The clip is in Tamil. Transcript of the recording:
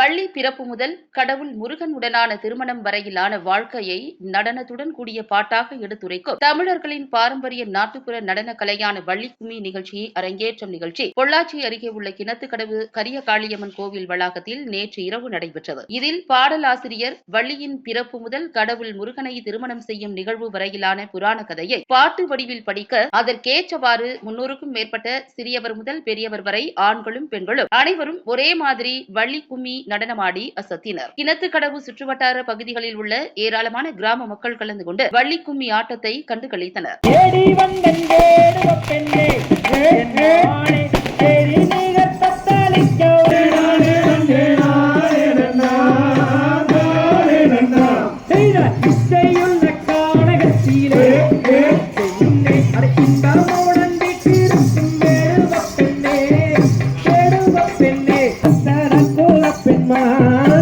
வள்ளி பிறப்பு முதல் கடவுள் முருகன் உடனான திருமணம் வரையிலான வாழ்க்கையை நடனத்துடன் கூடிய பாட்டாக எடுத்துரைக்கும். தமிழர்களின் பாரம்பரிய நாட்டுப்புற நடன கலையான வள்ளிக்கும்மி நிகழ்ச்சி அரங்கேற்றம் நிகழ்ச்சி. பொள்ளாச்சி அருகே உள்ள கிணத்துக்கடவு கரிய காளியம்மன் கோவில் வளாகத்தில் நேற்று இரவு நடைபெற்றது. இதில் பாடலாசிரியர் வள்ளியின் பிறப்பு முதல் கடவுள் முருகனை திருமணம் செய்யும் நிகழ்வு வரையிலான புராண கதையை பாட்டு வடிவில் படிக்க அதற்கேற்றவாறு முன்னூறுக்கும் மேற்பட்ட சிறியவர் முதல் பெரியவர் வரை ஆண்களும் பெண்களும் அனைவரும் ஒரே மாதிரி வள்ளி கும்மி நடனமாடி அசத்தினர். கிணத்துக்கடவு சுற்றுவட்டார பகுதிகளில் உள்ள ஏராளமான கிராம மக்கள் கலந்து கொண்டு வள்ளி கும்மி ஆட்டத்தை கண்டு களித்தனர். தேடி வந்தன்